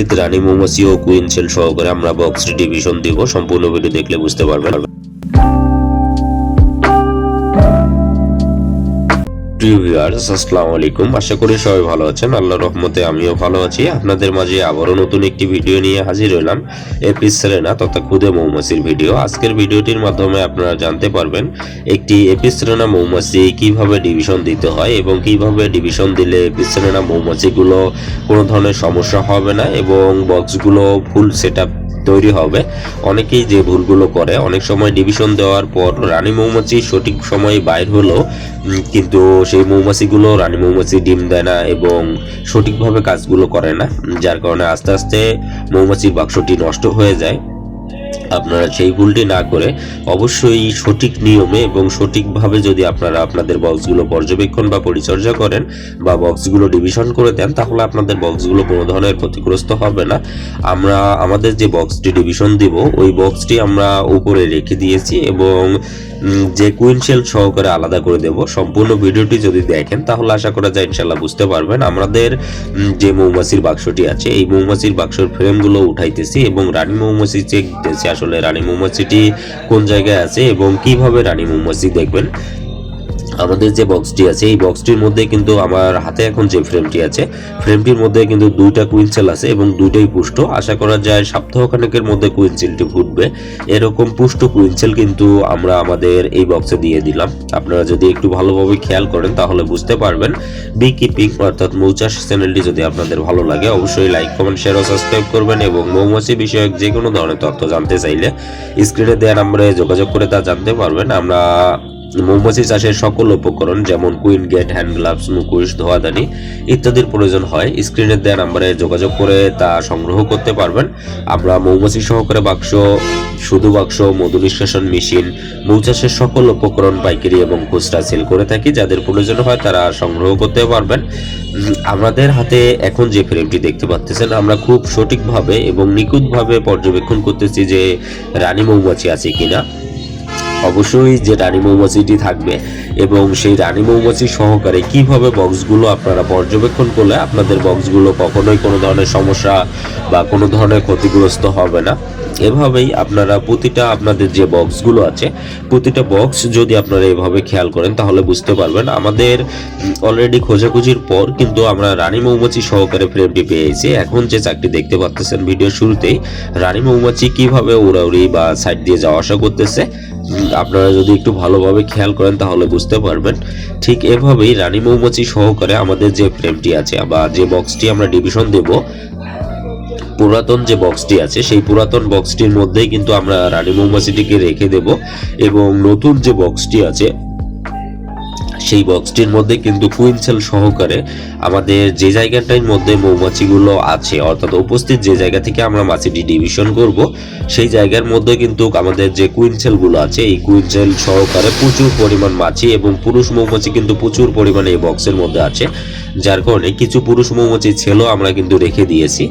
উপস্থিত রানী মৌমাছি ও queen sell সহকারে আমরা বক্সটি ডিভিশন দিব। সম্পূর্ণ ভিডিও দেখলে বুঝতে পারবেন। প্রিয় ভিউয়ার্স আসসালামু আলাইকুম। আশা করি সবাই ভালো আছেন। আল্লাহর রহমতে আমিও ভালো আছি। আপনাদের মাঝে আবারও নতুন একটি ভিডিও নিয়ে হাজির হলাম। এপিস সেরেনা তথা খুদে মৌমাছির ভিডিও আজকের ভিডিওটির মাধ্যমে আপনারা জানতে পারবেন একটি এপিস সেরেনা মৌমাছি কীভাবে ডিভিশন দিতে হয় এবং কীভাবে ডিভিশন দিলে এপিস সেরেনা মৌমাছিগুলো কোনো ধরনের সমস্যা হবে না এবং বক্সগুলো ফুল সেট তৈরি হবে। অনেকেই যে ভুলগুলো করে, অনেক সময় ডিভিশন দেওয়ার পর রানী মৌমাছি সঠিক সময়ে বাইর হলো কিন্তু সেই মৌমাছিগুলো রানী মৌমাছি ডিম দেয় না এবং সঠিকভাবে কাজগুলো করে না, যার কারণে আস্তে আস্তে মৌমাছির বাক্সটি নষ্ট হয়ে যায়। আপনারা সেই ভুলটি না করে অবশ্যই সঠিক নিয়মে এবং সঠিকভাবে যদি আপনারা আপনাদের বক্সগুলো পর্যবেক্ষণ বা পরিচর্যা করেন বা বক্সগুলো ডিভিশন করে দেন, তাহলে আপনাদের বক্সগুলো কোনো ধরনের ক্ষতিগ্রস্ত হবে না। আমরা আমাদের যে বক্সটি ডিভিশন দিব, ওই বক্সটি আমরা উপরে রেখে দিয়েছি এবং যে কুইনশেল সহকারে আলাদা করে দেব। সম্পূর্ণ ভিডিওটি যদি দেখেন, তাহলে আশা করা যায় ইনশাল্লাহ বুঝতে পারবেন। আমাদের যে মৌমাছির বাক্সটি আছে, এই মৌমাছির বাক্সর ফ্রেমগুলো উঠাইতেছি এবং রানী মৌমাছি চেক দিতেছি আসলে রানী মৌমাছিটি কোন জায়গায় আছে এবং কীভাবে রানী মৌমাছি দেখবেন। আমাদের যে বক্সটি আছে, এই বক্সটির মধ্যে কিন্তু আমার হাতে এখন যে ফ্রেমটি আছে ফ্রেমটির মধ্যে কিন্তু দুইটা কুইন্সেল আছে এবং দুইটাই পুষ্ট। আশা করা যায় সপ্তাহখানেকের মধ্যে কুইন্সেলটি ফুটবে। এরকম পুষ্ট কুইন্সেল কিন্তু আমরা আমাদের এই বক্সে দিয়ে দিলাম। আপনারা যদি একটু ভালোভাবে খেয়াল করেন তাহলে বুঝতে পারবেন। বি কিপিং অর্থাৎ মৌচাষ চ্যানেলটি যদি আপনাদের ভালো লাগে, অবশ্যই লাইক কমেন্ট শেয়ার ও সাবস্ক্রাইব করবেন এবং মৌমাছি বিষয়ক যে কোনো ধরনের তথ্য জানতে চাইলে স্ক্রিনে দেওয়া নম্বরে যোগাযোগ করে তা জানতে পারবেন। আমরা মৌমাছি চাষের সকল উপকরণ যেমন কুইন, গেট, হ্যান্ড গ্লাভস, মুখোশ, ধোয়াদানি ইত্যাদির প্রয়োজন হয়। স্ক্রিনের দেওয়া নাম্বারে যোগাযোগ করে তা সংগ্রহ করতে পারবেন। আমরা মৌমাছি সহকারে বাক্স, শুধু বাক্স, মধু নিষ্কাশন মেশিন মৌচাষের সকল উপকরণ, পাইকারি এবং খুচরা সেল করে থাকি। যাদের প্রয়োজন হয় তারা সংগ্রহ করতে পারবেন। আমাদের হাতে এখন যে ফ্রেমটি দেখতে পাচ্ছেন আমরা খুব সঠিকভাবে এবং নিখুঁতভাবে পর্যবেক্ষণ করতেছি যে রানী মৌমাছি আছে কিনা। অবশ্যই যে রানী মৌমাছিটি থাকবে এবং সেই রানী মৌমাছি সহকারে কীভাবে বক্সগুলো আপনারা পর্যবেক্ষণ করলে আপনাদের বক্সগুলো কখনোই কোনো ধরনের সমস্যা বা কোনো ধরনের ক্ষতিগ্রস্ত হবে না। এভাবেই আপনারা প্রতিটা আপনাদের যে বক্সগুলো আছে, প্রতিটা বক্স যদি আপনারা এভাবে খেয়াল করেন তাহলে বুঝতে পারবেন আমাদের অলরেডি খোঁজাখুঁজির পর কিন্তু আমরা রানী মৌমাছি সহকারে ফ্রেমটি পেয়েছি। এখন যে চাকরি দেখতে পাচ্ছেন ভিডিও শুরুতেই, রানী মৌমাছি কীভাবে উড়াউড়ি বা সাইড দিয়ে যাওয়া আসা করতেছে, আপনারা যদি একটু ভালোভাবে খেয়াল করেন তাহলে বুঝতে পারবেন। ঠিক এভাবেই রানী মৌমাছি সহকারে আমাদের যে ফ্রেমটি আছে বা যে বক্সটি আমরা ডিভিশন দেব পুরাতন যে বক্সটি আছে, সেই পুরাতন বক্সটির মধ্যেই কিন্তু আমরা রানী মৌমাছিটিকে রেখে দেব এবং নতুন যে বক্সটি আছে সেই বক্সটির মধ্যে কিন্তু কুইনসেল সহকারে আমাদের যে জায়গাটার মধ্যে মৌমাছিগুলো আছে, অর্থাৎ উপস্থিত যে জায়গা থেকে আমরা মাছিটি ডিভিশন করব, সেই জায়গার মধ্যে কিন্তু আমাদের যে কুইনসেলগুলো আছে, এই কুইনসেল সহকারে প্রচুর পরিমাণ মাছি এবং পুরুষ মৌমাছি কিন্তু প্রচুর পরিমাণে এই বক্সের মধ্যে আছে। যার কারণে কিছু পুরুষ মৌমাছি ছেলেও আমরা কিন্তু রেখে দিয়েছি।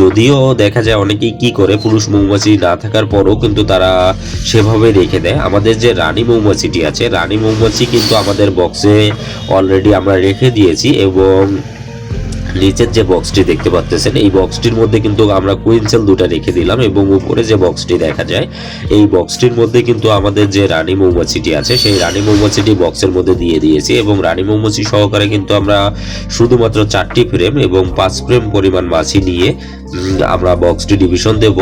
যদিও দেখা যায় অনেকেই কি করে, পুরুষ মৌমাছি না থাকার পরও কিন্তু তারা সেভাবে রেখে দেয়। আমাদের যে রানী মৌমাছিটি আছে, রানী মৌমাছি কিন্তু আমাদের বক্সে অলরেডি আমরা রেখে দিয়েছি এবং নিচের যে বক্সটি দেখতে পাচ্ছেন এই বক্সটির মধ্যে কিন্তু আমরা কুইনসেল দুটো রেখে দিলাম এবং উপরে যে বক্সটি দেখা যায়, এই বক্সটির মধ্যে কিন্তু আমাদের যে রানী মৌমাছিটি আছে, সেই রানী মৌমাছিটি বক্সের মধ্যে দিয়ে দিয়েছি এবং রানী মৌমাছি সহকারে কিন্তু আমরা শুধুমাত্র চারটি ফ্রেম এবং পাঁচ ফ্রেম পরিমাণ মাছি নিয়ে আমরা বক্সটি ডিভিশন দেব।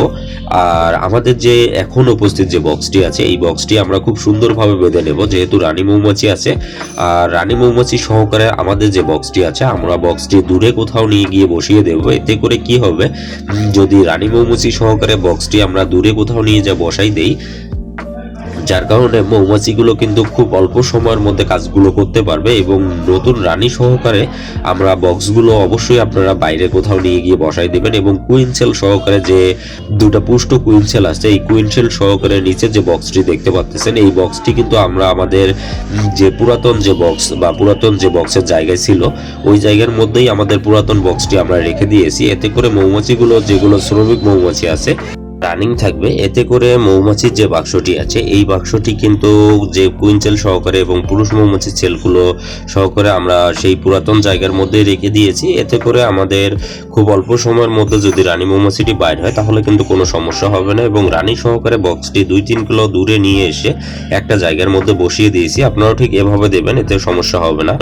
আর আমাদের যে এখন উপস্থিত যে বক্সটি আছে, এই বক্সটি আমরা খুব সুন্দরভাবে বেঁধে নেব, যেহেতু রানী মৌমাছি আছে। আর রানী মৌমাছি সহকারে আমাদের যে বক্সটি আছে, আমরা বক্সটি দূরে কোথাও নিয়ে গিয়ে বসিয়ে দেবো, এতে করে কি হবে? যদি রানী মৌমুচি সহকারে বক্সটি আমরা দূরে কোথাও নিয়ে যা বসাই দেই যার কারণে মৌমাছিগুলো কিন্তু খুব অল্প সময়ের মধ্যে কাজগুলো করতে পারবে এবং নতুন রানী সহকারে আমরা বক্সগুলো অবশ্যই আপনারা বাইরে কোথাও নিয়ে গিয়ে বসাই দেবেন এবং কুইনসেল সহকারে যে দুটো পুষ্ট কুইনসেল আছে এই কুইনসেল সহকারে নিচে যে বক্সটি দেখতে পাচ্ছেন এই বক্সটি কিন্তু আমরা আমাদের যে পুরাতন যে বক্স বা পুরাতন যে বক্সের জায়গায় ছিল, ওই জায়গার মধ্যেই আমাদের পুরাতন বক্সটি আমরা রেখে দিয়েছি। এতে করে মৌমাছিগুলো, যেগুলো শ্রমিক মৌমাছি আছে রানিং থাকবে। এতে করে মৌমাছির যে বাক্সটি আছে, এই বাক্সটি কিন্তু যে কুইন্টেল সহকারে এবং পুরুষ মৌমাছির সেলগুলো সহকারে আমরা সেই পুরাতন জায়গার মধ্যে রেখে দিয়েছি। এতে করে আমাদের খুব অল্প সময়ের মধ্যে যদি রানী মৌমাছিটি বাইর হয়, তাহলে কিন্তু কোনো সমস্যা হবে না এবং রানী সহকারে বক্সটি দুই তিন কিলো দূরে নিয়ে এসে একটা জায়গার মধ্যে বসিয়ে দিয়েছি। আপনারাও ঠিক এভাবে দেবেন, এতে সমস্যা হবে না।